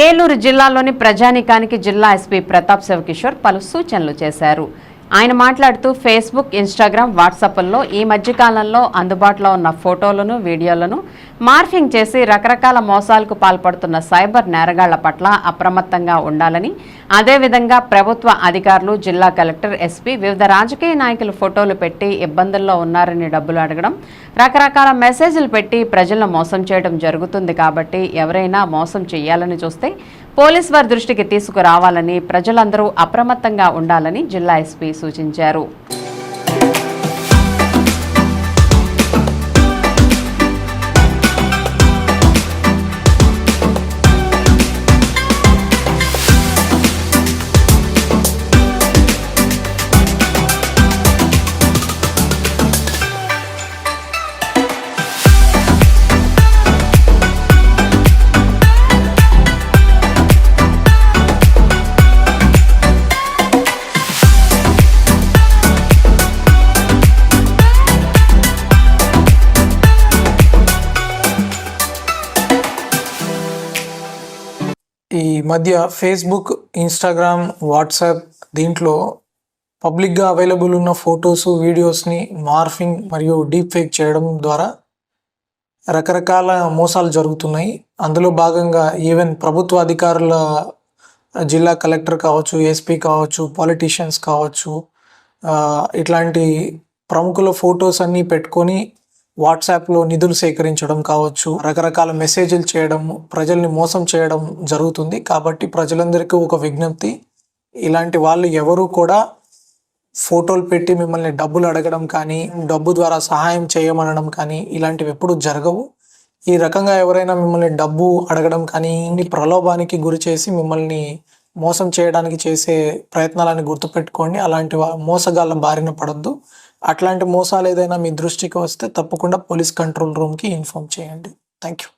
ఏలూరు జిల్లాలోని ప్రజానీకానికి జిల్లా ఎస్పీ ప్రతాప్ శివకిషోర్ పలు సూచనలు చేశారు. ఆయన మాట్లాడుతూ ఫేస్బుక్ ఇన్స్టాగ్రామ్ వాట్సాప్ల్లో ఈ మధ్యకాలంలో అందుబాటులో ఉన్న ఫోటోలను వీడియోలను మార్ఫింగ్ చేసి రకరకాల మోసాలకు పాల్పడుతున్న సైబర్ నేరగాళ్ళ పట్ల అప్రమత్తంగా ఉండాలని అదేవిధంగా ప్రభుత్వ అధికారులు జిల్లా కలెక్టర్ ఎస్పీ వివిధ రాజకీయ నాయకులు ఫోటోలు పెట్టి ఇబ్బందుల్లో ఉన్నారని డబ్బులు అడగడం రకరకాల మెసేజ్లు పెట్టి ప్రజలను మోసం చేయడం జరుగుతుంది కాబట్టి ఎవరైనా మోసం చేయాలని చూస్తే పోలీస్ వారి దృష్టికి తీసుకురావాలని ప్రజలందరూ అప్రమత్తంగా ఉండాలని జిల్లా ఎస్పీ సూచించారు. ఈ మధ్య ఫేస్బుక్ ఇన్స్టాగ్రామ్ వాట్సాప్ దీంట్లో పబ్లిక్గా అవైలబుల్ ఉన్న ఫొటోస్ వీడియోస్ని మార్ఫింగ్ మరియు డీప్ ఫేక్ చేయడం ద్వారా రకరకాల మోసాలు జరుగుతున్నాయి. అందులో భాగంగా ఈవెన్ ప్రభుత్వ అధికారుల జిల్లా కలెక్టర్ కావచ్చు ఎస్పీ కావచ్చు పాలిటీషియన్స్ కావచ్చు ఇట్లాంటి ప్రముఖుల ఫొటోస్ అన్నీ పెట్టుకొని వాట్సాప్లో నిధులు సేకరించడం కావచ్చు రకరకాల మెసేజ్లు చేయడం ప్రజల్ని మోసం చేయడం జరుగుతుంది. కాబట్టి ప్రజలందరికీ ఒక విజ్ఞప్తి ఇలాంటి వాళ్ళు ఎవరు కూడా ఫోటోలు పెట్టి మిమ్మల్ని డబ్బులు అడగడం కానీ డబ్బు ద్వారా సహాయం చేయమనడం కానీ ఇలాంటివి ఎప్పుడు జరగవు. ఈ రకంగా ఎవరైనా మిమ్మల్ని డబ్బు అడగడం కానీ ఇన్ని ప్రలోభానికి గురి చేసి మిమ్మల్ని మోసం చేయడానికి చేసే ప్రయత్నాలని గుర్తుపెట్టుకోండి. అలాంటి వా- మోసగాళ్ళ బారిన పడద్దు. అట్లాంటి మోసాలు ఏదైనా మీ దృష్టికి వస్తే తప్పకుండా పోలీస్ కంట్రోల్ రూమ్కి ఇన్ఫామ్ చేయండి. Thank you